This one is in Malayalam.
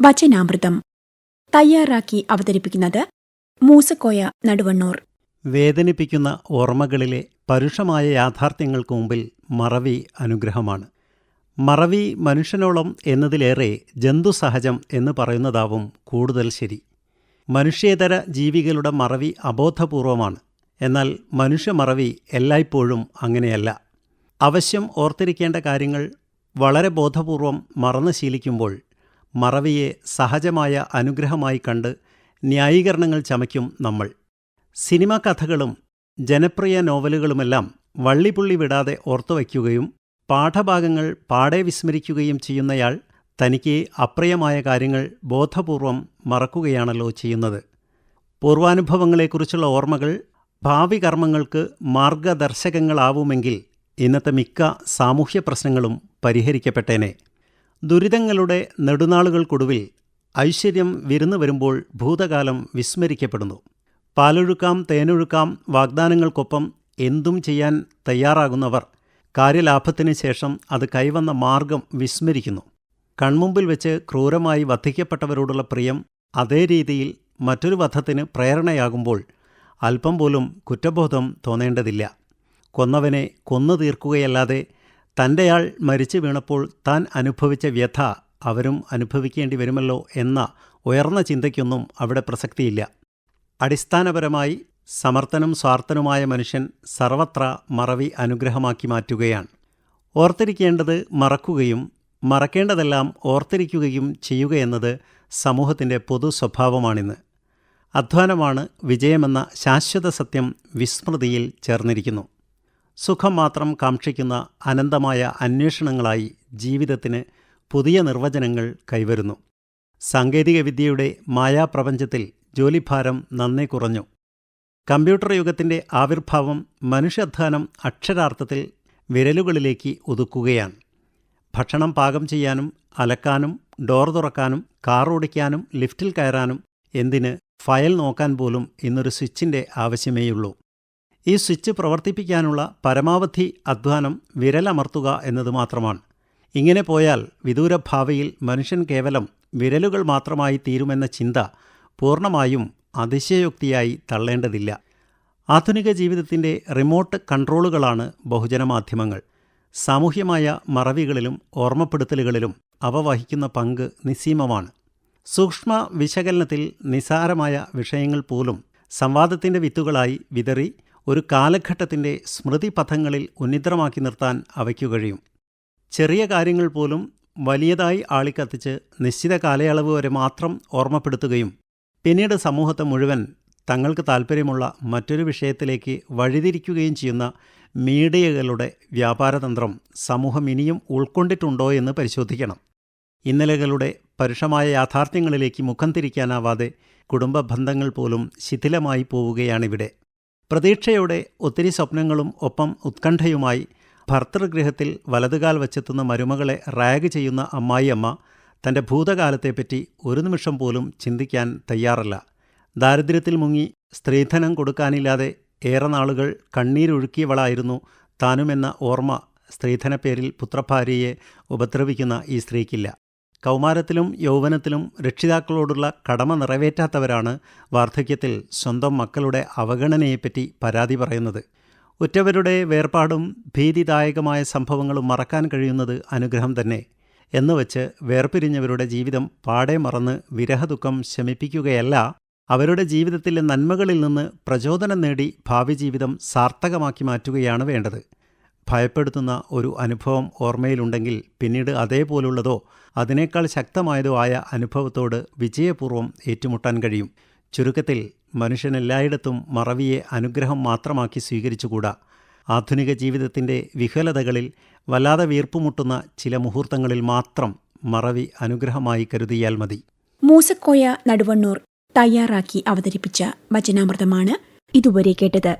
വചനാമൃതം. തയ്യാറാക്കി അവതരിപ്പിക്കുന്നത് മൂസക്കോയ നടുവണ്ണൂർ. വേദനിപ്പിക്കുന്ന ഓർമ്മകളിലെ പരുഷമായ യാഥാർത്ഥ്യങ്ങൾക്ക് മുമ്പിൽ മറവി അനുഗ്രഹമാണ്. മറവി മനുഷ്യനോളം എന്നതിലേറെ ജന്തുസഹജം എന്ന് പറയുന്നതാവും കൂടുതൽ ശരി. മനുഷ്യേതര ജീവികളുടെ മറവി അബോധപൂർവമാണ്. എന്നാൽ മനുഷ്യമറവി എല്ലായ്പ്പോഴും അങ്ങനെയല്ല. അവശ്യം ഓർത്തിരിക്കേണ്ട കാര്യങ്ങൾ വളരെ ബോധപൂർവം മറന്നു ശീലിക്കുമ്പോൾ മറവിയെ സഹജമായ അനുഗ്രഹമായി കണ്ട് ന്യായീകരണങ്ങൾ ചമയ്ക്കും നമ്മൾ. സിനിമാ കഥകളും ജനപ്രിയ നോവലുകളുമെല്ലാം വള്ളിപുള്ളി വിടാതെ ഓർത്തുവയ്ക്കുകയും പാഠഭാഗങ്ങൾ പാടെ വിസ്മരിക്കുകയും ചെയ്യുന്നയാൾ തനിക്ക് അപ്രിയമായ കാര്യങ്ങൾ ബോധപൂർവം മറക്കുകയാണല്ലോ ചെയ്യുന്നത്. പൂർവാനുഭവങ്ങളെക്കുറിച്ചുള്ള ഓർമ്മകൾ ഭാവി കർമ്മങ്ങൾക്ക് മാർഗദർശകങ്ങളാവുമെങ്കിൽ ഇന്നത്തെ മിക്ക സാമൂഹ്യ പ്രശ്നങ്ങളും പരിഹരിക്കപ്പെട്ടേനെ. ദുരിതങ്ങളുടെ നെടുനാളുകൾക്കൊടുവിൽ ഐശ്വര്യം വിരുന്നു വരുമ്പോൾ ഭൂതകാലം വിസ്മരിക്കപ്പെടുന്നു. പാലൊഴുക്കാം തേനൊഴുക്കാം വാഗ്ദാനങ്ങൾക്കൊപ്പം എന്തും ചെയ്യാൻ തയ്യാറാകുന്നവർ കാര്യലാഭത്തിന് ശേഷം അത് കൈവന്ന മാർഗം വിസ്മരിക്കുന്നു. കൺമുമ്പിൽ വെച്ച് ക്രൂരമായി വധിക്കപ്പെട്ടവരോടുള്ള പ്രിയം അതേ രീതിയിൽ മറ്റൊരു വധത്തിന് പ്രേരണയാകുമ്പോൾ അല്പം പോലും കുറ്റബോധം തോന്നേണ്ടതില്ല. കൊന്നവനെ കൊന്നു തീർക്കുകയല്ലാതെ തന്റെയാൾ മരിച്ചു വീണപ്പോൾ താൻ അനുഭവിച്ച വ്യഥ അവരും അനുഭവിക്കേണ്ടി വരുമല്ലോ എന്ന ഉയർന്ന ചിന്തയ്ക്കൊന്നും അവിടെ പ്രസക്തിയില്ല. അടിസ്ഥാനപരമായി സമർത്ഥനും സ്വാർത്ഥനുമായ മനുഷ്യൻ സർവത്ര മറവി അനുഗ്രഹമാക്കി മാറ്റുകയാണ്. ഓർത്തിരിക്കേണ്ടത് മറക്കുകയും മറക്കേണ്ടതെല്ലാം ഓർത്തിരിക്കുകയും ചെയ്യുകയെന്നത് സമൂഹത്തിന്റെ പൊതു സ്വഭാവമാണിന്ന്. അധ്വാനമാണ് വിജയമെന്ന ശാശ്വത സത്യം വിസ്മൃതിയിൽ ചേർന്നിരിക്കുന്നു. സുഖം മാത്രം കാക്ഷിക്കുന്ന അനന്തമായ അന്വേഷണങ്ങളായി ജീവിതത്തിന് പുതിയ നിർവചനങ്ങൾ കൈവരുന്നു. സാങ്കേതികവിദ്യയുടെ മായാപ്രപഞ്ചത്തിൽ ജോലിഭാരം നന്നേ കുറഞ്ഞു. കമ്പ്യൂട്ടർ യുഗത്തിന്റെ ആവിർഭാവം മനുഷ്യാധ്വാനം അക്ഷരാർത്ഥത്തിൽ വിരലുകളിലേക്ക് ഒതുക്കുകയാണ്. ഭക്ഷണം പാകം ചെയ്യാനും അലക്കാനും ഡോർ തുറക്കാനും കാർ ഓടിക്കാനും ലിഫ്റ്റിൽ കയറാനും എന്തിന് ഫയൽ നോക്കാൻ പോലും ഇന്നൊരു സ്വിച്ചിന്റെ ആവശ്യമേയുള്ളൂ. ഈ സ്വിച്ച് പ്രവർത്തിപ്പിക്കാനുള്ള പരമാവധി അധ്വാനം വിരലമർത്തുക എന്നത് മാത്രമാണ്. ഇങ്ങനെ പോയാൽ വിദൂര ഭാവിയിൽ മനുഷ്യൻ കേവലം വിരലുകൾ മാത്രമായി തീരുമെന്ന ചിന്ത പൂർണമായും അതിശയോക്തിയായി തള്ളേണ്ടതില്ല. ആധുനിക ജീവിതത്തിന്റെ റിമോട്ട് കൺട്രോളുകളാണ് ബഹുജനമാധ്യമങ്ങൾ. സാമൂഹ്യമായ മറവികളിലും ഓർമ്മപ്പെടുത്തലുകളിലും അവ വഹിക്കുന്ന പങ്ക് നിസ്സീമമാണ്. സൂക്ഷ്മ വിശകലനത്തിൽ നിസാരമായ വിഷയങ്ങൾ പോലും സംവാദത്തിന്റെ വിത്തുകളായി വിതറി ഒരു കാലഘട്ടത്തിന്റെ സ്മൃതിപഥങ്ങളിൽ ഉന്നിതമാക്കി നിർത്താൻ അവയ്ക്കു കഴിയും. ചെറിയ കാര്യങ്ങൾ പോലും വലിയതായി ആളിക്കത്തിച്ച് നിശ്ചിത കാലയളവ് വരെ മാത്രം ഓർമ്മപ്പെടുത്തുകയും പിന്നീട് സമൂഹത്തെ മുഴുവൻ തങ്ങൾക്ക് താൽപ്പര്യമുള്ള മറ്റൊരു വിഷയത്തിലേക്ക് വഴിതിരിക്കുകയും ചെയ്യുന്ന മീഡിയകളുടെ വ്യാപാരതന്ത്രം സമൂഹം ഇനിയും ഉൾക്കൊണ്ടിട്ടുണ്ടോ എന്ന് പരിശോധിക്കണം. ഇന്നലകളുടെ പരുഷമായ യാഥാർത്ഥ്യങ്ങളിലേക്ക് മുഖം തിരിക്കാനാവാതെ കുടുംബ ബന്ധങ്ങൾ പോലും ശിഥിലമായി പോവുകയാണിവിടെ. പ്രതീക്ഷയോടെ ഒത്തിരി സ്വപ്നങ്ങളും ഒപ്പം ഉത്കണ്ഠയുമായി ഭർത്തൃഗൃഹത്തിൽ വലതുകാൽ വച്ചെത്തുന്ന മരുമകളെ റാഗ് ചെയ്യുന്ന അമ്മായിയമ്മ തന്റെ ഭൂതകാലത്തെപ്പറ്റി ഒരു നിമിഷം പോലും ചിന്തിക്കാൻ തയ്യാറല്ല. ദാരിദ്ര്യത്തിൽ മുങ്ങി സ്ത്രീധനം കൊടുക്കാനില്ലാതെ ഏറെ നാളുകൾ കണ്ണീരൊഴുക്കിയവളായിരുന്നു താനുമെന്ന ഓർമ്മ സ്ത്രീധനപ്പേരിൽ പുത്രഭാര്യയെ ഉപദ്രവിക്കുന്ന ഈ സ്ത്രീക്കില്ല. കൗമാരത്തിലും യൗവനത്തിലും രക്ഷിതാക്കളോടുള്ള കടമ നിറവേറ്റാത്തവരാണ് വാർദ്ധക്യത്തിൽ സ്വന്തം മക്കളുടെ അവഗണനയെപ്പറ്റി പരാതി പറയുന്നത്. ഉറ്റവരുടെ വേർപാടും ഭീതിദായകമായ സംഭവങ്ങളും മറക്കാൻ കഴിയുന്നത് അനുഗ്രഹം തന്നെ. എന്ന് വെച്ച് വേർപിരിഞ്ഞവരുടെ ജീവിതം പാടെ മറന്ന് വിരഹദുഃഖം ശമിപ്പിക്കുകയല്ല അവരുടെ ജീവിതത്തിലെ നന്മകളിൽ നിന്ന് പ്രചോദനം നേടി ഭാവി ജീവിതം സാർത്ഥകമാക്കി മാറ്റുകയാണ് വേണ്ടത്. ഭയപ്പെടുത്തുന്ന ഒരു അനുഭവം ഓർമ്മയിലുണ്ടെങ്കിൽ പിന്നീട് അതേപോലുള്ളതോ അതിനേക്കാൾ ശക്തമായതോ ആയ അനുഭവത്തോട് വിജയപൂർവം ഏറ്റുമുട്ടാൻ കഴിയും. ചുരുക്കത്തിൽ മനുഷ്യൻ എല്ലായിടത്തും മറവിയെ അനുഗ്രഹം മാത്രമാക്കി സ്വീകരിച്ചുകൂടാ. ആധുനിക ജീവിതത്തിന്റെ വിഹലതകളിൽ വല്ലാതെ വീർപ്പുമുട്ടുന്ന ചില മുഹൂർത്തങ്ങളിൽ മാത്രം മറവി അനുഗ്രഹമായി കരുതിയാൽ മതി. മൂസക്കോയ നടുവണ്ണൂർ തയ്യാറാക്കി അവതരിപ്പിച്ച വചനാമൃതമാണ് ഇതുവരെ കേട്ടത്.